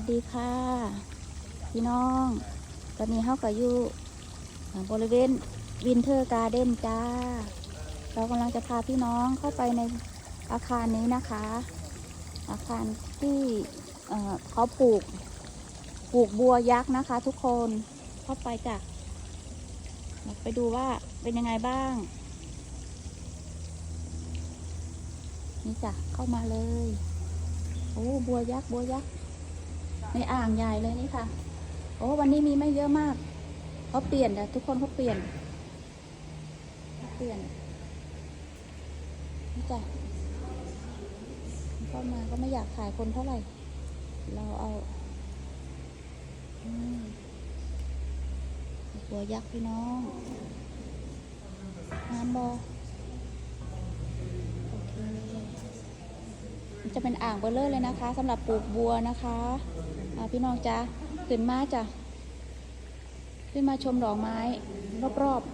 สวัสดีค่ะ พี่น้อง ตอนนี้เขาก็อยู่บริเวณวินเทอร์การ์เด้นจ้า เรากำลังจะพาพี่น้องเข้าไปในอาคารนี้นะคะ อาคารที่เเขาปลูกปลูกบัวยักษ์นะคะ ทุกคนเข้าไปจ้ะไปดูว่าเป็นยังไงบ้าง นี่จ้ะเข้ามาเลย โอ้บัวยักษ์บัวยักษ์ ในอ่างใหญ่เลยนี่ค่ะ โอ้วันนี้มีไม่เยอะมากเขาเปลี่ยนแต่ทุกคนเขาเปลี่ยนเขาเปลี่ยนนี่จ้ะเข้ามาก็ไม่อยากถ่ายคนเท่าไหร่ เราเอาอืมบัวยักษ์พี่น้องงามบอโอ จะเป็นอ่างเบลเลอร์เลยนะคะสำหรับปลูกบัวนะคะอ่าพี่น้องจ้าขึ้นมาจ้ะขึ้นมาชมดอกไม้รอบๆ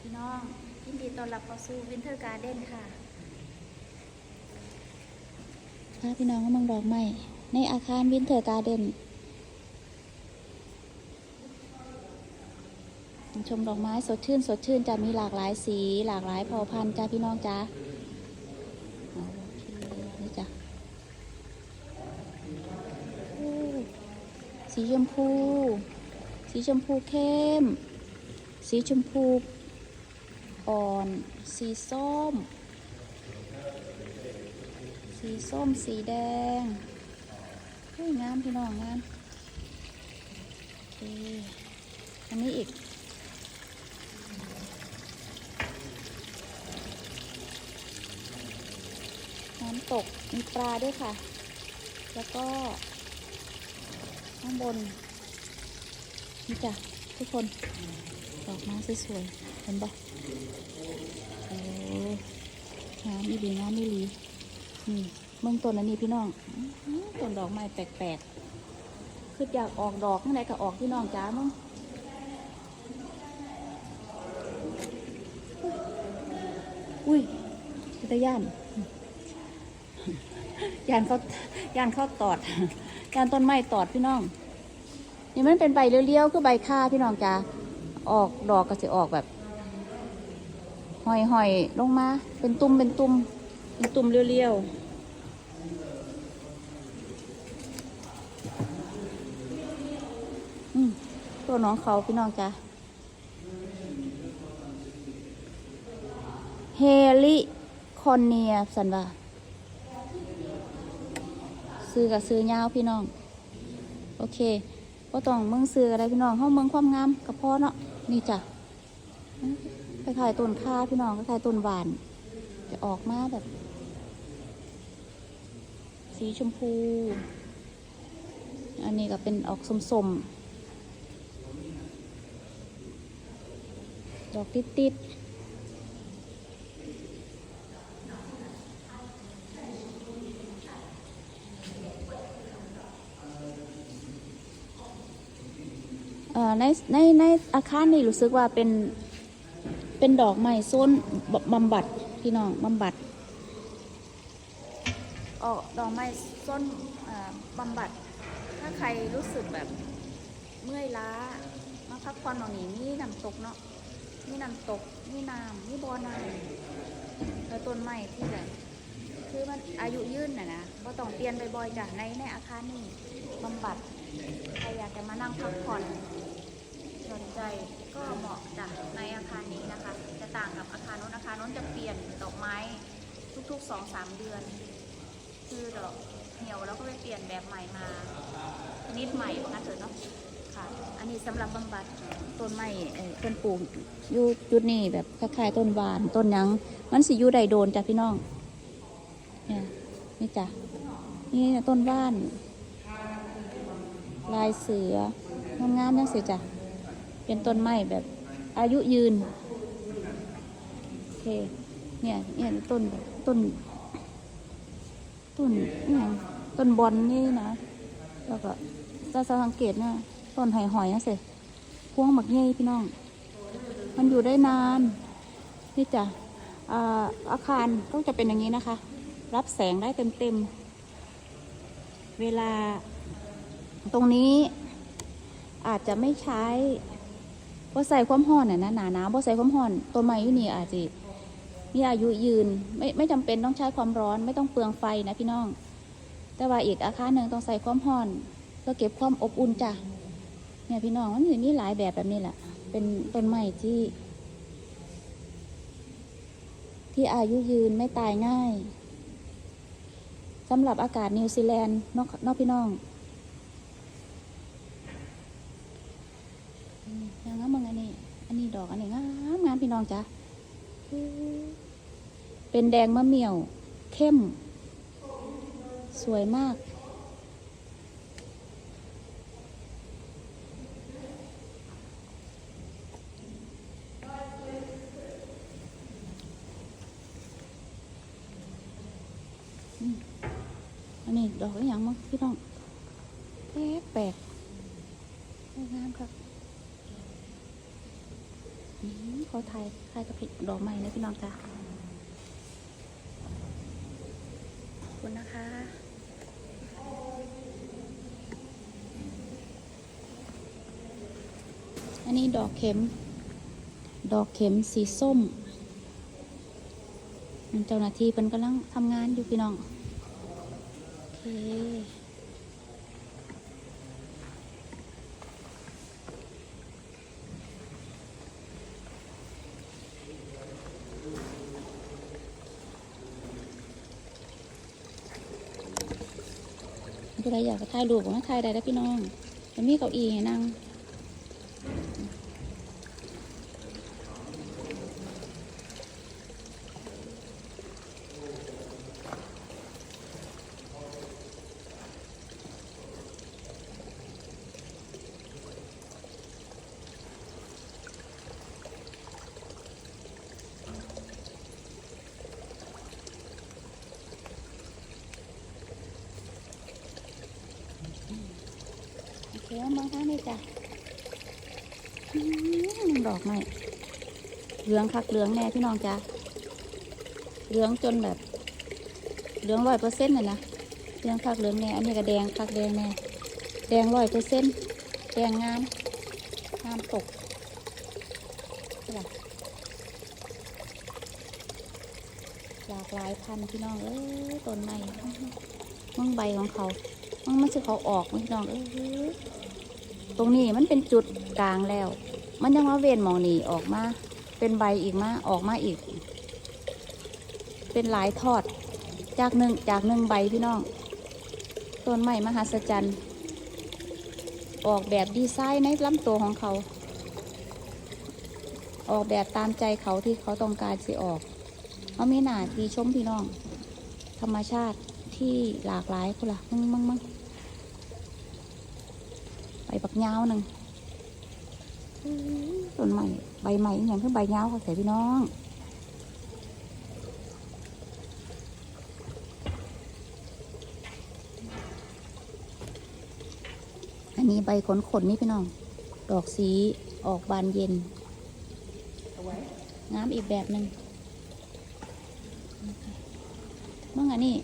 พี่น้องยินดีต้อนรับเข้าสู่วินเทอร์การ์เด้นค่ะพาพี่น้องมาเมืองดอกไม้ ในอาคารวินเทอร์การ์เดนชมดอกไม้สดชื่น สดชื่นจะมีหลากหลายสี หลากหลายเผ่าพันธุ์จ้าพี่น้องจ้าโอเคนี่จ้ะสีชมพู สีชมพูเข้ม สีชมพูอ่อน สีส้ม สีส้ม สีแดง งามพี่น้องงามอันนี้อีก น้ำตกมีปลาด้วยค่ะ แล้วก็ ข้างบน นี่จ้ะทุกคน ดอกไม้สวยๆเห็นปะโอ้งามอีหลีงามอีหลีนี่ เมืองต้นอันนี้พี่น้องต้นดอกไม้แปลกๆคืออยากออกดอกข้างในก็ออกพี่น้องจ้ามึงอุ้ยพิตย่านยานเขายานเขาตอดยานต้นไม้ตอดพี่น้อง นี่มันเป็นใบเลี้ยวๆคือใบค่าพี่น้องจ้าออกดอกก็จะออกแบบหอยๆลงมา เป็นตุ่มเป็นตุ่มเป็นตุ่มเลี้ยวๆอืม ตัวน้องเขาพี่น้องจ้าเฮลิคอนเนียสันว่าซื้อกับซื้อยาวพี่น้อง โอเคก็ต้องเมืองซื้ออะไรพี่น้องห้องเมืองความงามกับพ่อเนาะนี่จ้ะคล้ายต้นข้าพี่น้องคล้ายต้นหวาน จะออกมาแบบ สีชมพู อันนี้ก็เป็นออกสมๆ ดอกติดๆเอ่อในในในอาคารนี่รู้สึกว่าเป็นเป็นดอกไม้โซนบบำบัดพี่น้องบำบัดออกดอกไม้โซนเอ่อบำบัด ถ้าใครรู้สึกแบบเมื่อยล้า มาพักผ่อนตรงนี้มีน้ำตกเนาะ มีน้ำตก มีน้ำมีบ่อน้ำแล้วต้นไม้ที่แบบคือมันอายุยืนน่ะนะก็ต้องเปลี่ยนบ่อยๆจ้ะในในอาคารนี่บำบัดใครอยากจะมานั่งพักผ่อนสนใจก็เหมาะจากในอาคารนี้นะคะ จะต่างกับอาคารโน้นอาคารโน้นจะเปลี่ยนดอกไม้ทุกๆสองสามเดือน คือดอกเหี่ยวแล้วก็ไปเปลี่ยนแบบใหม่มาชนิดใหม่ว่างั้นเถอะเนาะ ค่ะ อันนี้สำหรับบำบัดต้นไม้ต้นปลูกอยู่จุดนี้แบบคล้ายๆต้นหวานต้นยังมันสิอยู่ใดโดนจ้ะพี่น้องเนี่ยนี่จ้ะนี่ต้นว่าน ลายเสืองามๆนั่นสิจ้ะเป็นต้นไม้แบบอายุยืนโอเคเนี่ยเนี่ยต้นแบบต้น ต้นเนี่ยต้นบอลนี่นะ แล้วก็ถ้าสังเกตนะ ต้นหอยหอยนะสิพวงหมักเงยพี่น้อง มันอยู่ได้นาน นี่จ้ะอ่าอาคารก็จะเป็นอย่างนี้นะคะ รับแสงได้เต็มๆเวลาตรงนี้อาจจะไม่ใช้บ่ใส่ความร้อนน่ะนะหนาหนาวบ่ใส่ความร้อนต้นไม้อยู่นี่อาจจะมีอายุยืนไม่ไม่จำเป็นต้องใช้ความร้อน ไม่ต้องเปลืองไฟนะพี่น้อง แต่ว่าอีกอาคารหนึ่งต้องใส่ความร้อนเพื่อเก็บความอบอุ่นจ้ะ เนี่ยพี่น้องมันมีหลายแบบแบบนี้แหละ เป็นต้นไม้ที่ ที่อายุยืนไม่ตายง่ายสำหรับอากาศนิวซีแลนด์นอกนอกพี่น้องอย่างงั้นมึงอันนี้ อันนี้ดอกอันนี้งามงามพี่น้องจ้ะเป็นแดงมะเหมี่ยว เข้ม สวยมาก อันนี้ดอกอหย่างมั้งพี่น้องแปลกแปลกงามครับอืมขอถ่ายถ่ายกับพี่ดอกไม้นะพี่น้องจ้าขอบคุณนะคะอันนี้ดอกเข็ม ดอกเข็มสีส้มเจ้าหน้าที่เป็นกำลังทำงานอยู่พี่น้อง โอเค ผู้ใดอยากจะถ่ายรูปก็มาถ่ายได้แล้วพี่น้องจะมีเก้าอี้ให้นั่ง โอเคเอามาค่ะนี่จ้ะดอกไม้เหลืองคักเหลืองแน่พี่น้องจ้ะเหลืองจนแบบเหลืองร้อยเปอร์เซ็นต์เลยนะเหลืองคักเหลืองแน่อันนี้ก็แดงคักแดงแน่แดงร้อยเปอร์เซ็นต์แดงงามงามตกหลากหลายพันธุ์พี่น้องเอ้ยต้นไม้มึงใบของเขามันมันจะเขาออกพี่น้องเอ้ย ตรงนี้มันเป็นจุดกลางแล้ว มันยังมาเวนหมองนี่ออกมา เป็นใบอีกมาออกมาอีก เป็นหลายทอด จากหนึ่งจากหนึ่งใบพี่น้อง ต้นไม้มหัศจรรย์ ออกแบบดีไซน์ในลำตัวของเขา ออกแบบตามใจเขาที่เขาต้องการสิออกเขามีหนาที่ชมพี่น้อง ธรรมชาติที่หลากหลายคุณล่ะมึงมึงมึง ใบบักยาวหนึ่งต้นใหม่ใบใหม่อย่างคือใบยาวเขาใส่พี่น้องอันนี้ใบขนขนนี่พี่น้อง ดอกสีออกบานเย็นงามอีกแบบหนึ่งเมั่อันนี้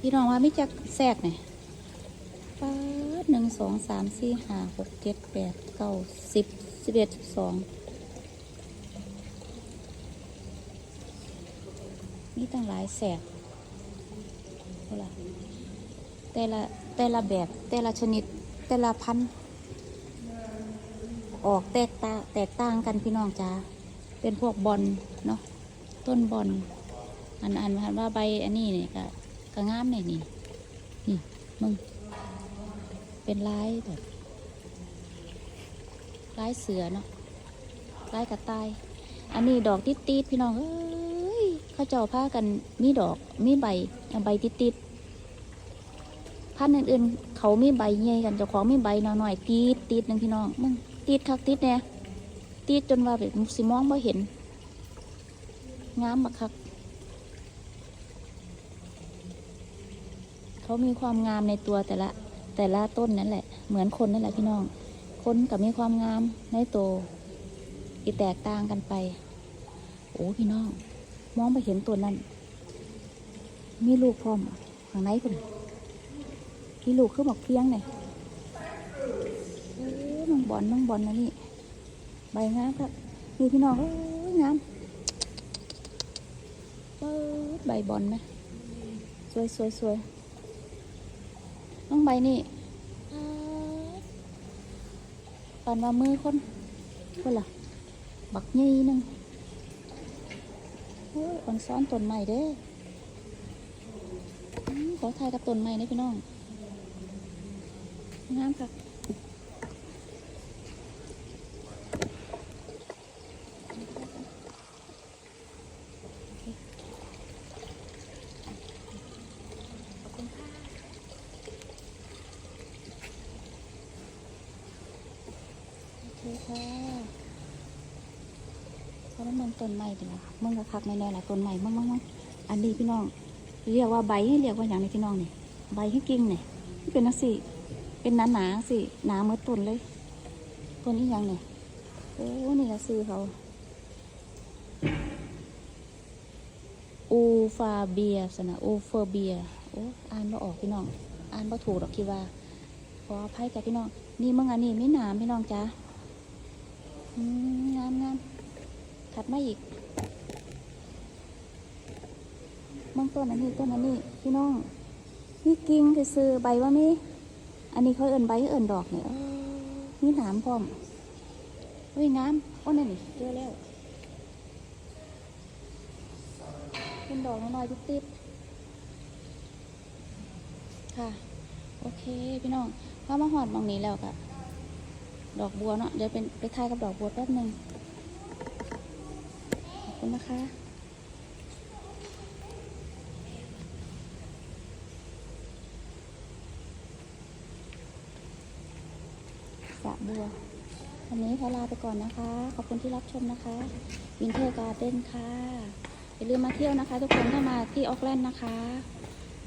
พี่น้องว่าไม่จักแทรกเนี่ย หนึ่งสองสามสี่ห้าหกเจ็ดแปดเก้าสิบสิบเอ็ดสิบสองนี่ตั้งหลายแสกเท่าไหร่แต่ละแต่ละแบบแต่ละชนิดแต่ละพันธุ์ออกแตกต่างแตกต่างกันพี่น้องจ้าเป็นพวกบอลเนาะต้นบอลอันอันว่าใบอันนี้เนี่ยก็ก็งามเนี่ยนี่นี่มึง เป็นลายแบบลายเสือเนาะลายกระต่าย อันนี้ดอกติดติดพี่น้องเอ้ยเขาเจ้าผ้ากันมีดอกมีใบใบติดติดพันธุ์อื่นๆเขามีใบใหญ่กันเจ้าของมีใบน้อยๆติดติดนึงพี่น้องมึงติดคักติดเนี่ยติดจนว่าแบบสิมองไม่เห็นงามบักคักเขามีความงามในตัวแต่ละ แต่ละต้นนั่นแหละ เหมือนคนนั่นแหละพี่น้อง คนกับมีความงามในโตัวที่แตกต่างกันไป โอ้พี่น้อง มองไปเห็นตัวนั้น มีลูกพร้อมข้างในคุณมีลูกคือหมกเพียงเนี่ยน้องบอลน้องบอลนะนี่ ใบงามครับนี่พี่น้องโอ้ยงามเปิดใบบอลไหมสวยสวยสวย น้องใบนี่ปานว่ามือคนคนละบักยี่หนึงโอ้ยอ่อนซ้อนต้นใหม่เด้อขอถ่ายกับต้นใหม่นะพี่น้องงามค่ะ ขอบคุณค่ะโอเคค่ะ เพราะว่ามันต้นใหม่ดีละมึงก็คักแน่ๆละต้นใหม่มึงมึงมึงอันนี้พี่น้อง เรียกว่าใบให้เรียกว่าอย่างนี้พี่น้องนี่ใบให้กิ่งนี่เป็นนักสิเป็นหนาหนาสิหนาเมื่อต้นเลยต้นนี้ยังเนี่ยโอ้นี่ละซื้อเขาอูฟาเบียสนะอูเฟอร์เบียโอ้อ่านบ่ออกพี่น้อง อ่านบ่ถูกหรอกคิดว่าขออภัยจ้ะพี่น้อง นี่มึงอันนี้ไม่หนามพี่น้องจ้างามงาม ถัดมาอีกมึงต้นอันนี้ต้นอันนี้พี่น้องนี่กิ่งคือซื้อใบว่ามีอันนี้เขาเอิ่นใบเอิ่นดอกเนี่ยเออมีหนามพร้อมเฮ้ยงามโอ้นั่นนี่เจอแล้วเป็นดอกน้อยๆติดๆค่ะ โอเคพี่น้องเข้ามาหอดมองนี้แล้วค่ะดอกบัวเนาะเดี๋ยวเป็นไปทายกับดอกบัวแป๊บหนึ่ง คุณนะคะ สระบัววันนี้ขอลาไปก่อนนะคะ ขอบคุณที่รับชมนะคะ วินเทอร์การ์เด้นค่ะ อย่าลืมมาเที่ยวนะคะ ทุกคนถ้ามาที่ออกแลนด์นะคะ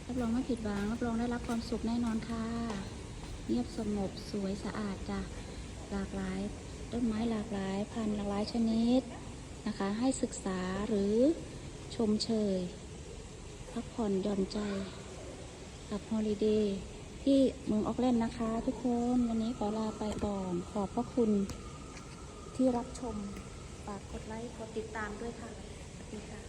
รับรองไม่ผิดหวัง รับรองได้รับความสุขแน่นอนค่ะ เงียบสงบสวยสะอาดจ้ะ หลากหลายต้นไม้หลากหลาย พันธุ์หลากหลายชนิด นะคะ ให้ศึกษาหรือชมเชย พักผ่อนหย่อนใจ กับฮอลิเดย์ที่เมืองออกแลนด์นะคะ ทุกคนวันนี้ขอลาไปก่อน ขอบพระคุณที่รับชม ฝากกดไลค์ กดติดตามด้วยค่ะ สวัสดีค่ะ